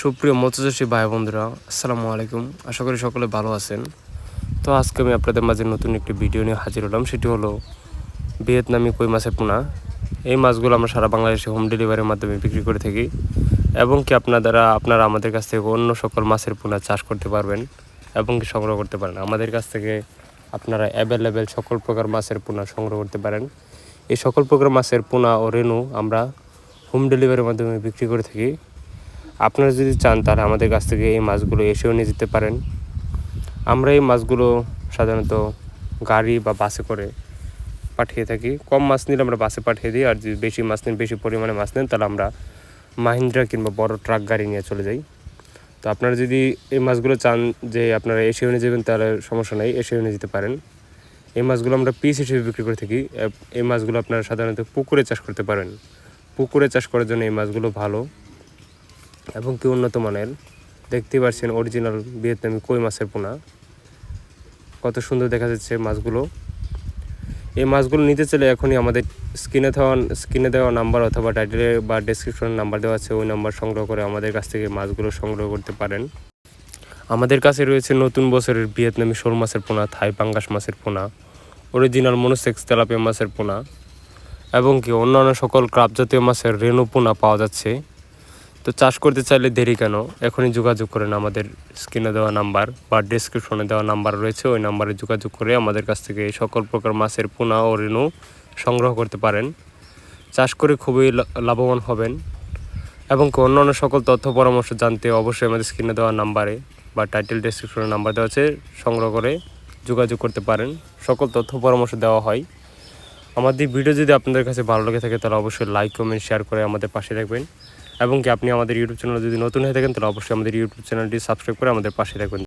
সুপ্রিয় মৎস্যচাষী ভাই বন্ধুরা আসসালামু আলাইকুম। আশা করি সকলে ভালো আছেন। তো আজকে আমি আপনাদের মাঝে নতুন একটি ভিডিও নিয়ে হাজির হলাম। সেটি হলো ভিয়েতনামি কই মাছের পোনা। এই মাছগুলো আমরা সারা বাংলাদেশে হোম ডেলিভারির মাধ্যমে বিক্রি করে থাকি এবং কি আপনারা আপনারা আমাদের কাছ থেকে অন্য সকল মাছের পোনা চাষ করতে পারবেন এবং কি সংগ্রহ করতে পারেন। আমাদের কাছ থেকে আপনারা অ্যাভেলেবেল সকল প্রকার মাছের পোনা সংগ্রহ করতে পারেন। এই সকল প্রকার মাছের পোনা ও রেণু আমরা হোম ডেলিভারির মাধ্যমে বিক্রি করে থাকি। আপনারা যদি চান তাহলে আমাদের কাছ থেকে এই মাছগুলো এসেও নিয়ে যেতে পারেন। আমরা এই মাছগুলো সাধারণত গাড়ি বা বাসে করে পাঠিয়ে থাকি। কম মাছ নিলে আমরা বাসে পাঠিয়ে দিই, আর যদি বেশি মাছ নেন, বেশি পরিমাণে মাছ নেন, তাহলে আমরা মাহিন্দ্রা কিংবা বড় ট্রাক গাড়ি নিয়ে চলে যাই। তো আপনারা যদি এই মাছগুলো চান যে আপনারা এসেও নিয়ে যাবেন, তাহলে সমস্যা নেই, এসেও নিয়ে যেতে পারেন। এই মাছগুলো আমরা পিস হিসেবে বিক্রি করে থাকি। এই মাছগুলো আপনারা সাধারণত পুকুরে চাষ করতে পারেন। পুকুরে চাষ করার জন্য এই মাছগুলো ভালো। এবং কি উন্নত মানের। দেখতে পাচ্ছেন অরিজিনাল ভিয়েতনামি কই মাছের পোনা। কত সুন্দর দেখা যাচ্ছে মাছগুলো। এই মাছগুলো নিতে চাইলে এখনই আমাদের স্ক্রিনে দেওয়া স্ক্রিনে দেওয়া নাম্বার অথবা টাইটেলে বা ডেসক্রিপশনে নাম্বার দেওয়া আছে, ওই নাম্বার সংগ্রহ করে আমাদের কাছ থেকে মাছগুলো সংগ্রহ করতে পারেন। আমাদের কাছে রয়েছে নতুন বছরের ভিয়েতনামি শোল মাছের পোনা, থাই পাঙ্গাস মাছের পোনা অরিজিনাল মনোসেক্স তেলাপিয়া মাছের পোনা, এবং কি অন্যান্য সকল ক্রাপ জাতীয় মাছের রেণু পোনা পাওয়া যাচ্ছে। তো চাষ করতে চাইলে দেরি কেন? এখনই যোগাযোগ করেন আমাদের স্ক্রিনে দেওয়া নাম্বার বা ডিসক্রিপশনে দেওয়া নাম্বার রয়েছে, ওই নাম্বারে যোগাযোগ করে আমাদের কাছ থেকে সকল প্রকার মাছের পোনা ও রেণু সংগ্রহ করতে পারেন। চাষ করে খুবই লাভবান হবেন। এবং অন্যান্য সকল তথ্য পরামর্শ জানতে অবশ্যই আমাদের স্ক্রিনে দেওয়া নাম্বারে বা টাইটেল ডিসক্রিপশনে নাম্বার দেওয়া আছে, সংগ্রহ করে যোগাযোগ করতে পারেন। সকল তথ্য পরামর্শ দেওয়া হয়। আমাদের ভিডিও যদি আপনাদের কাছে ভালো লেগে থাকে, তাহলে অবশ্যই লাইক কমেন্ট শেয়ার করে আমাদের পাশে থাকবেন। এবং কি আপনি আমাদের ইউটিউব চ্যানেল যদি নতুন হয়ে থাকেন, তাহলে অবশ্যই আমাদের ইউটিউব চ্যানেলটি সাবস্ক্রাইব করে আমাদের পাশে থাকবেন